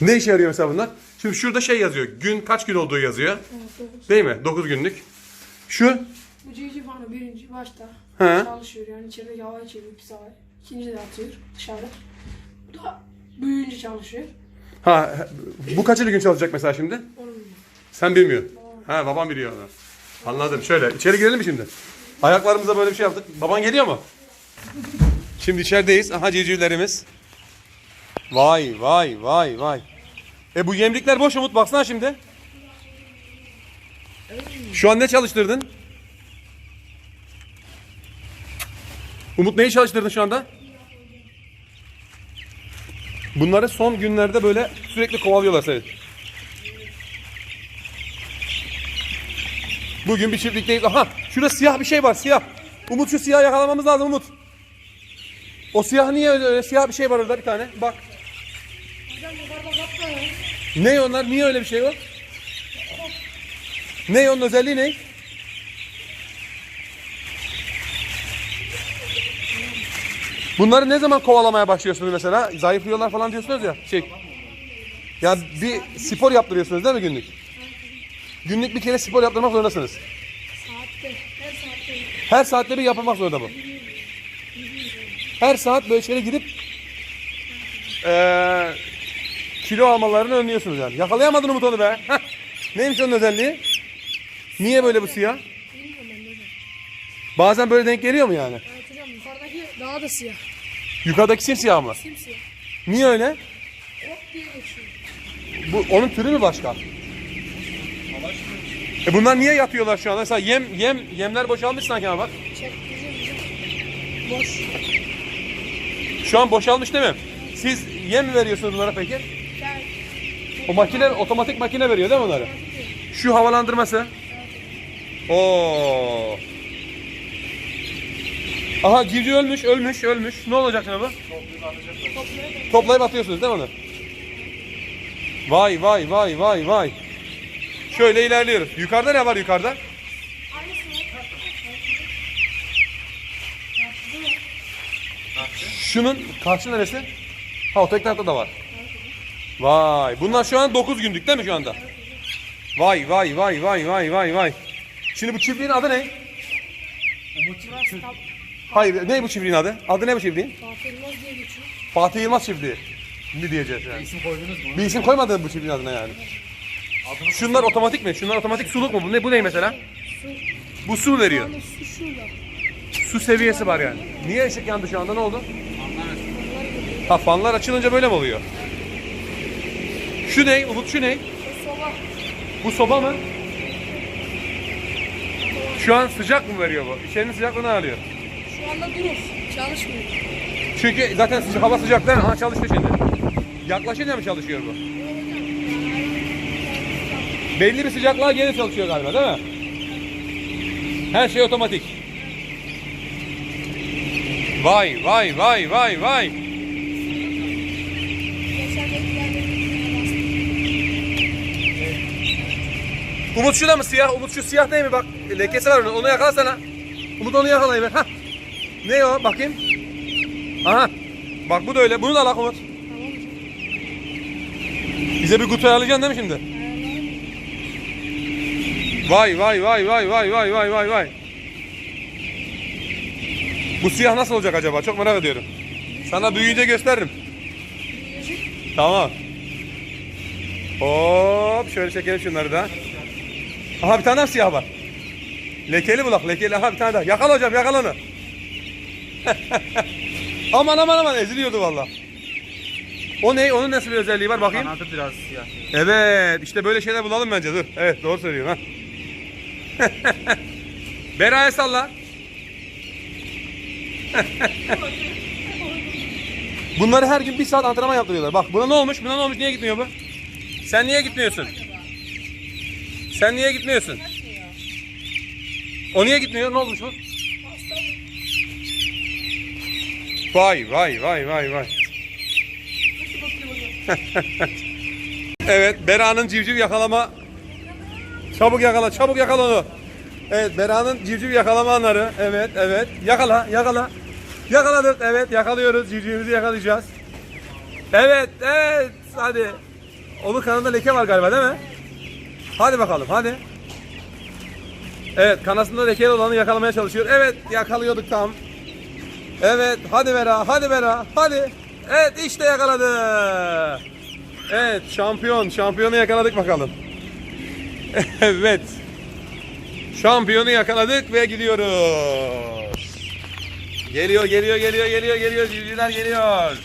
Ne işe yarıyor mesela bunlar? Şimdi şurada şey yazıyor. Gün kaç gün olduğu yazıyor. Evet. Değil mi? 9 günlük. Şu cici fanı birinci başta He. çalışıyor yani içerideki havayı çeviriyor pis havayı. İkinci de atıyor dışarı. Bu da büyüyünce çalışıyor. ha bu kaçıncı gün çalışacak mesela şimdi? Sen bilmiyorsun. Ha babam biliyor onu. Anladım. Şöyle içeri girelim mi şimdi? Ayaklarımıza böyle bir şey yaptık. Baban geliyor mu? Şimdi içerideyiz. Aha civcivlerimiz. Vay vay vay vay. E bu yemlikler boş Umut baksana şimdi. Şu an ne çalıştırdın? Umut neyi çalıştırdın şu anda? Bunları son günlerde böyle sürekli kovalıyorlar seni. Bugün bir çiftlikteyiz. Aha şurada siyah bir şey var siyah. Umut şu siyah yakalamamız lazım Umut. O siyah niye öyle, öyle siyah bir şey var orada bir tane. Bak. Hocam yukarıda bakma ya. Ne onlar? Niye öyle bir şey var? Ne onun özelliği ne? Bunları ne zaman kovalamaya başlıyorsunuz mesela? Zayıflıyorlar falan diyorsunuz ya. Şey. Ya bir spor yaptırıyorsunuz değil mi günlük? Günlük bir kere spor yaptırmak zorundasınız. Her saatte. Bir yapılmak zorunda bu. Her saat böyle içeri girip eee kilo almalarını önlüyorsunuz yani. Yakalayamadın Umut be. Heh. Neymiş onun özelliği? Niye böyle bu siyah? Bazen böyle denk geliyor mu yani? Evet hocam yukarıdaki daha da siyah. Yukarıdaki simsiyah mı? Simsiyah. Niye öyle? Ok diye geçiyor. Bu onun türü mü başka? E bunlar niye yatıyorlar şu anda? Mesela yem yem yemler boşalmış sanki ama bak. Boş. Şu an boşalmış değil mi? Siz yem mi veriyorsunuz bunlara peki? O makine otomatik makine veriyor değil mi onları? Şu havalandırması. Oo. Aha civciv ölmüş, ölmüş, ölmüş. Ne olacak şimdi bu? Toplayıp atıyorsunuz değil mi onu? Vay vay vay vay vay. Şöyle ilerliyoruz. Yukarıda ne var yukarıda? Şunun karşı neresi? Ha o tek tarafta da var. Vay. Bunlar şu an 9 günlük değil mi şu anda? Vay vay vay vay vay vay vay. Şimdi bu çiftliğin adı ne? Hayır ne bu çiftliğin adı? Adı ne bu çiftliğin? Fatih Yılmaz diye geçiyor. Fatih Yılmaz çiftliği. Mi diyeceğiz yani? İsim koydunuz mu? Bir isim koymadın bu çiftliğin adına yani? Şunlar otomatik mi? Şunlar otomatik suluk mu? Bu ne, bu ne mesela? Su. Bu su veriyor. Yani su şurada. Su seviyesi var yani. Niye ışık yandı şu anda? Ne oldu? Ha fanlar açılınca böyle mi oluyor? Şu ne? Umut şu ne? Bu soba. Bu soba mı? Şu an sıcak mı veriyor bu? İçerinin sıcaklığını alıyor. Şu anda durur. Çalışmıyor. Çünkü zaten sıca- hava sıcak değil mi? Ha çalıştı şimdi. Yaklaşınca mı çalışıyor bu? Belli bir sıcaklığa geri çalışıyor galiba değil mi? Her şey otomatik. Vay vay vay vay vay. Umut şu da mı siyah? Umut şu siyah değil mi? Bak lekesi var onun. Onu yakalasana. Umut onu yakalayıver. Ha. Ne o? Bakayım. Aha. Bak bu da öyle. Bunu da al Umut. Bize bir kutu ayarlayacaksın değil mi şimdi? Vay vay vay vay vay vay vay vay vay. Bu siyah nasıl olacak acaba? Çok merak ediyorum. Sana büyüyünce gösteririm. Tamam. Hop şöyle çekelim şunları da. Aha bir tane daha siyah var. Lekeli bulak lekeli. Aha bir tane daha. Yakala hocam yakala onu. aman aman aman eziliyordu valla. O ne? Onun nasıl bir özelliği var bakayım. Kanadı biraz siyah. Evet işte böyle şeyler bulalım bence dur. Evet doğru söylüyorsun ha. Bera'ya salla. Bunları her gün bir saat antrenman yaptırıyorlar. Bak buna ne olmuş? Buna ne olmuş? Niye gitmiyor bu? Sen niye gitmiyorsun? Sen niye gitmiyorsun? O niye gitmiyor? Ne olmuş bu? Vay vay vay vay vay. Evet, Bera'nın civciv yakalama. Çabuk yakala, çabuk yakala onu. Evet, Bera'nın civciv yakalama anları. Evet, evet. Yakala, yakala. Yakaladık, evet, yakalıyoruz. Civcivimizi yakalayacağız. Evet, evet. Hadi. onun kanında leke var galiba değil mi? Hadi bakalım hadi. Evet kanasında lekeli olanı yakalamaya çalışıyor. Evet yakalıyorduk tam. Evet hadi Vera hadi Vera hadi. Evet işte yakaladı. Evet şampiyon şampiyonu yakaladık bakalım. evet. Şampiyonu yakaladık ve gidiyoruz. Geliyor geliyor geliyor geliyor geliyor civcivler geliyor.